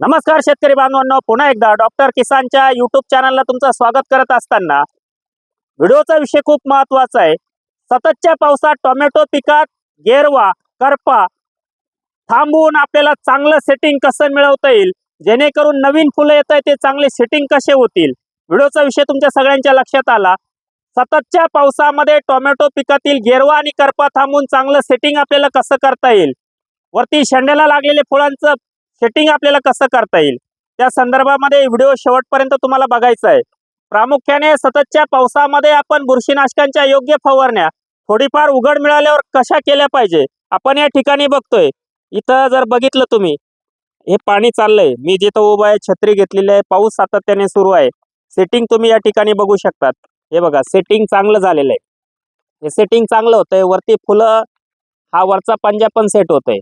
नमस्कार शेतकरी बांधवांनो पुन्हा एकदा डॉक्टर किसानच्या युट्यूब चॅनलला तुमचं स्वागत करत असताना व्हिडिओचा विषय खूप महत्त्वाचा आहे. सततच्या पावसात टोमॅटो पिकात गेरवा करपा थांबवून आपल्याला चांगलं सेटिंग कसं मिळवता येईल? जेणेकरून नवीन फुलं येत ते चांगले सेटिंग कसे होतील? व्हिडिओचा विषय तुमच्या सगळ्यांच्या लक्षात आला. सततच्या पावसामध्ये टोमॅटो पिकातील गेरवा आणि करपा थांबवून चांगलं सेटिंग आपल्याला कसं करता येईल? वरती शेंड्याला लागलेले फुलांचं सेटिंग आपल्याला कसं करता येईल? त्या संदर्भामध्ये व्हिडिओ शेवटपर्यंत तुम्हाला बघायचा आहे. प्रामुख्याने सततच्या पावसामध्ये आपण बुरशीनाशकांच्या योग्य फवारण्या थोडीफार उघड मिळाल्यावर कशा केल्या पाहिजे आपण या ठिकाणी बघतोय. इथं जर बघितलं तुम्ही हे पाणी चाललंय. मी जिथं उभं आहे छत्री घेतलेली आहे पाऊस सातत्याने सुरू आहे. सेटिंग तुम्ही या ठिकाणी बघू शकतात. हे बघा सेटिंग चांगलं झालेलं आहे. हे सेटिंग चांगलं होतंय. वरती फुलं हा वरचा पंजा पण सेट होतोय.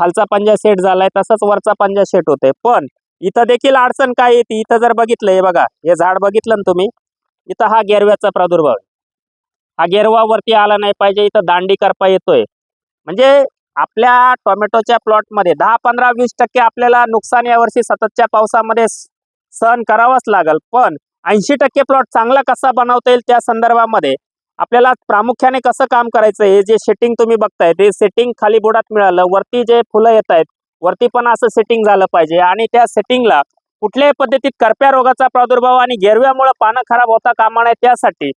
खालचा पंजा सेट झालाय तसंच वरचा पंजा सेट होतोय. पण इथं देखील अडचण काय येते इथं जर बघितलं हे बघा हे झाड बघितलं ना तुम्ही इथं हा गेरव्याचा प्रादुर्भाव आहे. हा गेरवा वरती आला नाही पाहिजे इथं दांडी करपा येतोय. म्हणजे आपल्या टोमॅटोच्या प्लॉटमध्ये दहा पंधरा वीस टक्के आपल्याला नुकसान यावर्षी सततच्या पावसामध्ये सहन करावाच लागल. पण ऐंशी टक्के प्लॉट चांगला कसा बनवता येईल त्या संदर्भामध्ये आपल्याला प्रामुख्याने कसं काम करायचं हे जे सेटिंग तुम्ही बघताय ते सेटिंग खाली बोडात मिळालं वरती जे फुलं येत आहेत वरती पण असं सेटिंग झालं पाहिजे. आणि त्या सेटिंगला कुठल्याही पद्धतीत करप्या रोगाचा प्रादुर्भाव आणि गेरव्यामुळे पानं खराब होता कामा नये त्यासाठी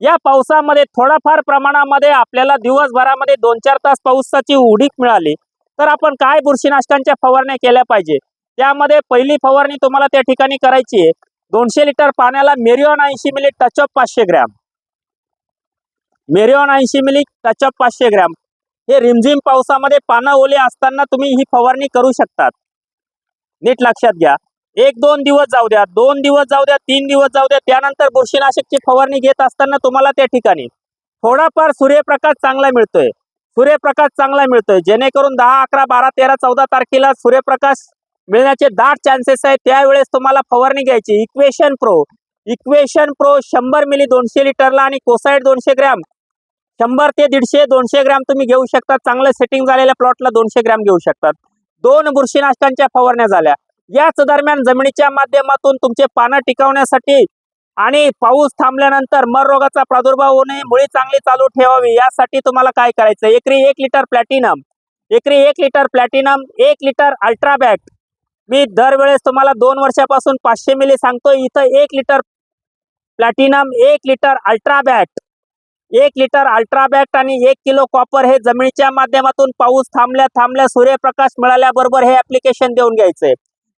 या पावसामध्ये थोडाफार प्रमाणामध्ये आपल्याला दिवसभरामध्ये दोन चार तास पावसाची उडीक मिळाली तर आपण काय बुरशीनाशकांच्या फवारण्या केल्या पाहिजे? त्यामध्ये पहिली फवारणी तुम्हाला त्या ठिकाणी करायची आहे. दोनशे लिटर पाण्याला मेरिओन ऐंशी मिली टचअप पाचशे ग्रॅम. मेरिऑन ऐंशी मिली टचअप पाचशे ग्रॅम. हे रिमझिम पावसामध्ये पानं ओले असताना तुम्ही ही फवारणी करू शकतात. नीट लक्षात घ्या. एक दोन दिवस जाऊ द्या. दोन दिवस जाऊ द्या तीन दिवस जाऊ द्या. त्यानंतर बुरशीनाशकची फवारणी घेत असताना तुम्हाला त्या ठिकाणी थोडाफार सूर्यप्रकाश चांगला मिळतोय. सूर्यप्रकाश चांगला मिळतोय. जेणेकरून दहा अकरा बारा तेरा चौदा तारखेला सूर्यप्रकाश मिळण्याचे दाट चान्सेस आहेत. त्यावेळेस तुम्हाला फवारणी घ्यायची. इक्वेशन प्रो इक्वेशन प्रो शंभर मिली दोनशे लिटरला आणि कोसाईड दोनशे ग्रॅम. शंभर ते दीडशे दोनशे ग्रॅम तुम्ही घेऊ शकता. चांगलं सेटिंग झालेल्या प्लॉटला दोनशे ग्रॅम घेऊ शकतात. दोन बुरशीनाशकांच्या फवारण्या झाल्या. याच दरम्यान जमिनीच्या माध्यमातून तुमचे पानं टिकवण्यासाठी आणि पाऊस थांबल्यानंतर मर रोगाचा प्रादुर्भाव होऊ नये मुळी चांगली चालू ठेवावी यासाठी तुम्हाला काय करायचं? एकरी एक लिटर प्लॅटिनम एकरी एक लिटर प्लॅटिनम एक लिटर अल्ट्राबॅक मी दरवेळेस तुम्हाला दोन वर्षापासून पाचशे मिली सांगतो इथं एक लिटर प्लॅटिनम एक लिटर अल्ट्राबॅक एक लिटर अल्ट्राबॅक्ट आणि एक किलो कॉपर हे जमिनीच्या माध्यमातून पाऊस थांबल्या थांबल्या सूर्यप्रकाश मिळाल्याबरोबर हे ऍप्लिकेशन देऊन घ्यायचंय.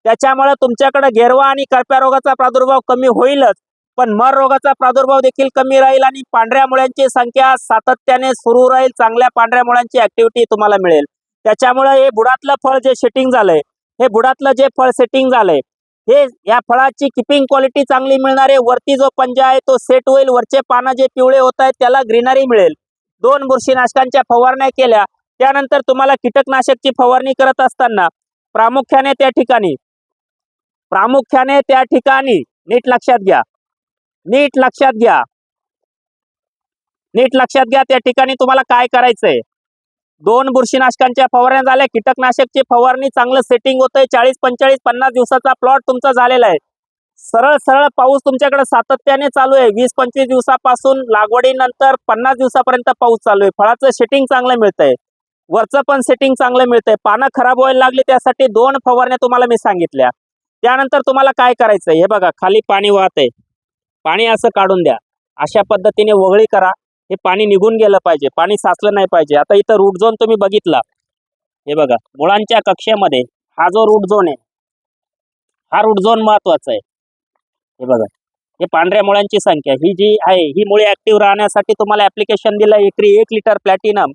त्याच्यामुळे तुमच्याकडे गेरवा आणि करप्या रोगाचा प्रादुर्भाव कमी होईलच पण मर रोगाचा प्रादुर्भाव देखील कमी राहील आणि पांढऱ्या मुळ्यांची संख्या सातत्याने सुरू राहील चांगल्या पांढऱ्या मुळ्यांची ऍक्टिव्हिटी तुम्हाला मिळेल. त्याच्यामुळे हे बुडातलं फळ जे सेटिंग झालंय हे बुडातलं जे फळ सेटिंग झालंय हे या फळाची किपिंग क्वालिटी चांगली मिळणार आहे वरती जो पंजा आहे तो सेट होईल वरचे पानं जे पिवळे होत आहेत त्याला ग्रीनरी मिळेल. दोन बुरशीनाशकांच्या फवारण्या केल्या त्यानंतर तुम्हाला कीटकनाशकची फवारणी करत असताना प्रामुख्याने त्या ठिकाणी प्रामुख्याने त्या ठिकाणी नीट लक्षात घ्या नीट लक्षात घ्या नीट लक्षात घ्या त्या ठिकाणी तुम्हाला काय करायचंय. दोन बुरशीनाशकांच्या फवारण्या झाल्या. कीटकनाशकची फवारणी चांगलं सेटिंग होतंय. चाळीस पंचाळीस पन्नास दिवसाचा प्लॉट तुमचा झालेला आहे. सरळ सरळ पाऊस तुमच्याकडे सातत्याने चालू आहे. वीस पंचवीस दिवसापासून लागवडीनंतर पन्नास दिवसापर्यंत पाऊस चालू आहे. फळाचं सेटिंग चांगलं मिळतंय. वरचं पण सेटिंग चांगलं मिळतंय. पानं खराब व्हायला लागली त्यासाठी दोन फवारण्या तुम्हाला मी सांगितल्या. त्यानंतर तुम्हाला काय करायचंय? हे बघा खाली पाणी वाहत आहे पाणी असं काढून द्या. अशा पद्धतीने वगळी करा. हे पाणी निघून गेलं पाहिजे पाणी साचलं नाही पाहिजे. आता इथं रूट झोन तुम्ही बघितला. हे बघा मुळांच्या कक्षेमध्ये हा जो रूट झोन आहे हा रूट झोन महत्त्वाचा आहे. हे बघा हे पांढऱ्या मुळ्यांची संख्या ही जी आहे ही मुळे ऍक्टिव्ह राहण्यासाठी तुम्हाला ऍप्लिकेशन दिलं एकरी एक लिटर प्लॅटिनम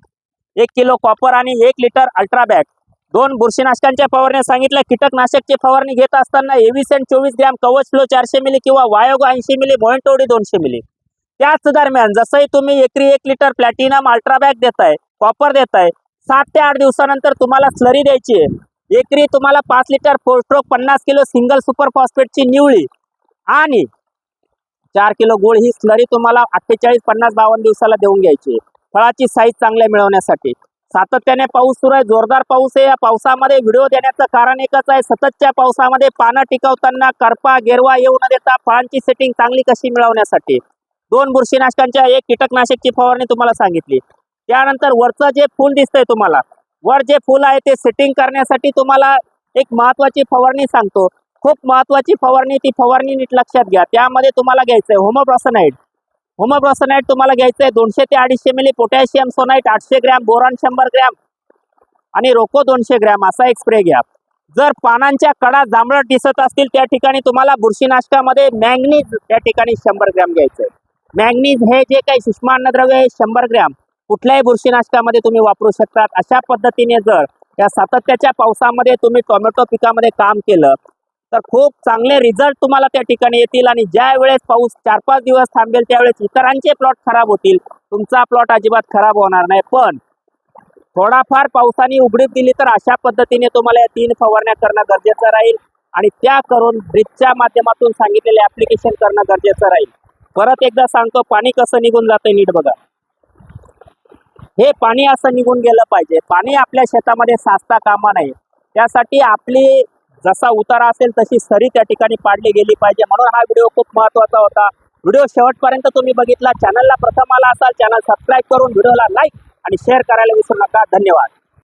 एक किलो कॉपर आणि एक लिटर अल्ट्राबॅक दोन बुरशीनाशकांच्या फवारण्या सांगितल्या कीटकनाशकची फवारणी घेत असताना एव्हिसेंट चोवीस ग्रॅम कवच फ्लो चारशे मिली किंवा वायोग ऐंशी मिली मोहनटोडी दोनशे मिली त्याच दरम्यान जसंही तुम्ही एकरी एक लिटर प्लॅटिनम अल्ट्राबॅक देताय कॉपर देताय सात ते आठ दिवसानंतर तुम्हाला स्लरी द्यायची आहे. एकरी तुम्हाला पाच लिटर फोर स्ट्रोक पन्नास किलो सिंगल सुपर फॉस्फेटची निवळी आणि चार किलो गुळ ही स्लरी तुम्हाला अठ्ठेचाळीस पन्नास बावन्न दिवसाला देऊन घ्यायची फळाची साईज चांगल्या मिळवण्यासाठी. सातत्याने पाऊस सुरू आहे जोरदार पाऊस आहे. या पावसामध्ये व्हिडिओ देण्याचं कारण एकच आहे सततच्या पावसामध्ये पानं टिकवताना करपा गेरवा येऊ न देता फळांची सेटिंग चांगली कशी मिळवण्यासाठी. दोन बुरशीनाशकांच्या एक कीटकनाशकची फवारणी तुम्हाला सांगितली. त्यानंतर वरचं जे फूल दिसतंय तुम्हाला वर जे फूल आहे ते सेटिंग करण्यासाठी तुम्हाला एक महत्वाची फवारणी सांगतो. खूप महत्वाची फवारणी ती फवारणी नीट लक्षात घ्या. त्यामध्ये तुम्हाला घ्यायचं आहे होमोब्रॉसनाईट होमोब्रॉसनाईट तुम्हाला घ्यायचं आहे दोनशे ते अडीचशे मिली पोटॅशियम सोनाईट आठशे ग्रॅम बोरॉन शंभर ग्रॅम आणि रोको दोनशे ग्रॅम असा एक स्प्रे घ्या. जर पानांच्या कडा जांभळट दिसत असतील त्या ठिकाणी तुम्हाला बुरशीनाशकामध्ये मॅंगनीज त्या ठिकाणी शंभर ग्रॅम घ्यायचं आहे मॅग्नीज हे जे काही सूक्ष्मान्नद्रव्य आहे शंभर ग्रॅम. कुठल्याही बुरशीनाशकामध्ये तुम्ही वापरू शकतात. अशा पद्धतीने जर या सातत्याच्या पावसामध्ये तुम्ही टोमॅटो पिकामध्ये काम केलं तर खूप चांगले रिझल्ट तुम्हाला त्या ठिकाणी येतील आणि ज्या वेळेस पाऊस चार पाच दिवस थांबेल त्यावेळेस इतरांचे प्लॉट खराब होतील. तुमचा प्लॉट अजिबात खराब होणार नाही. पण थोडाफार पावसाने उघडीप दिली तर अशा पद्धतीने तुम्हाला या तीन फवारण्या करणं गरजेचं राहील. आणि त्या करून ब्रिजच्या माध्यमातून सांगितलेले ॲप्लिकेशन करणं गरजेचं राहील. परत एकदा सांगतो पाणी कसं निघून जातंय नीट बघा. हे पाणी असं निघून गेलं पाहिजे. पाणी आपल्या शेतामध्ये साचता कामा नये. त्यासाठी आपली जसा उतारा असेल तशी सरी त्या ठिकाणी पाडली गेली पाहिजे. म्हणून हा व्हिडिओ खूप महत्त्वाचा होता. व्हिडिओ शेवटपर्यंत तुम्ही बघितला चॅनलला प्रथम आला असाल चॅनल सबस्क्राईब करून व्हिडिओला लाईक आणि शेअर करायला विसरू नका. धन्यवाद.